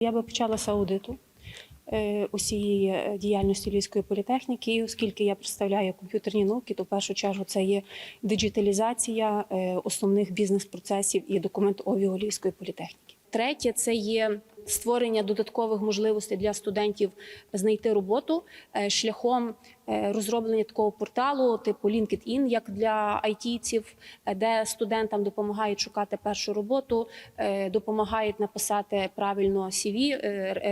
Я би почала з аудиту е, усієї е, діяльності Львівської політехніки, і оскільки я представляю комп'ютерні науки, то в першу чергу це є диджиталізація е, основних бізнес-процесів і документообігу Львівської політехніки. Третє це є створення додаткових можливостей для студентів знайти роботу е, шляхом е, розроблення такого порталу, типу LinkedIn, як для айтійців, е, де студентам допомагають шукати першу роботу, допомагають написати правильно CV,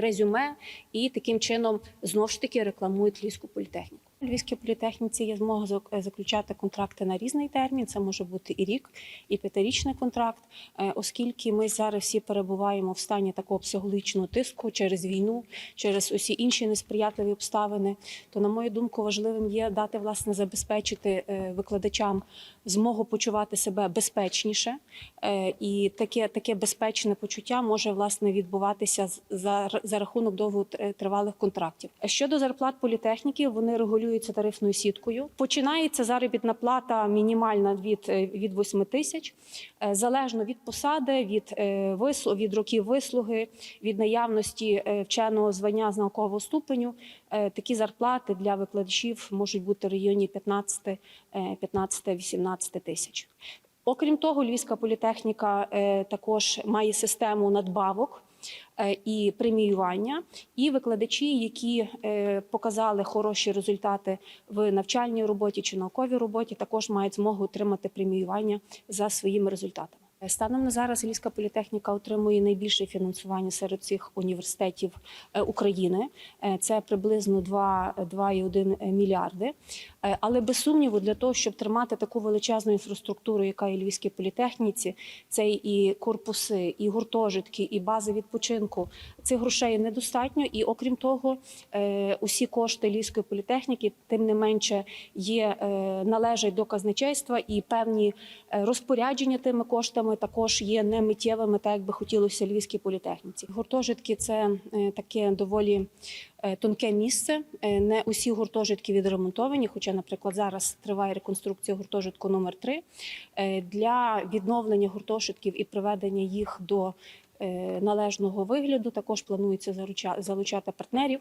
резюме, і таким чином знову ж таки рекламують Львівську політехніку. Львівській політехніці є змога заключати контракти на різний термін. Це може бути і рік, і п'ятирічний контракт, Е, оскільки ми зараз всі перебуваємо в стані такого психологічного тиску через війну, через усі інші несприятливі обставини. То, на мою думку, важливим є дати власне забезпечити е, викладачам змогу почувати себе безпечніше, Е, і таке, таке безпечне почуття може власне відбуватися за, за рахунок довготривалих контрактів. Щодо зарплат політехніків, вони регулюються тарифною сіткою. Починається заробітна плата мінімальна від, е, від 8 тисяч, Е, залежно від посади, від, е, вислу- від років вислуги, від наявності вченого звання з наукового ступеню. Такі зарплати для викладачів можуть бути в районі 15 е, 15-18 тисяч. Окрім того, Львівська політехніка також має систему надбавок і преміювання. І викладачі, які е, показали хороші результати в навчальній роботі чи науковій роботі, також мають змогу отримати преміювання за своїми результатами. Е, Станом на зараз Львівська політехніка отримує найбільше фінансування серед всіх університетів е, України. Е, Це приблизно 2,1 мільярди. Але без сумніву, для того, щоб тримати таку величезну інфраструктуру, яка є Львівській політехніці, це і корпуси, і гуртожитки, і бази відпочинку. Цих грошей недостатньо. І окрім того, усі кошти Львівської політехніки, тим не менше, є належать до казначейства, і певні розпорядження тими коштами також є не миттєвими, так як би хотілося Львівській політехніці. Гуртожитки це е, таке доволі е, тонке місце. Е, Не усі гуртожитки відремонтовані. Хоча, наприклад, зараз триває реконструкція гуртожитку номер 3 Для відновлення гуртожитків і приведення їх до належного вигляду також планується залучати партнерів.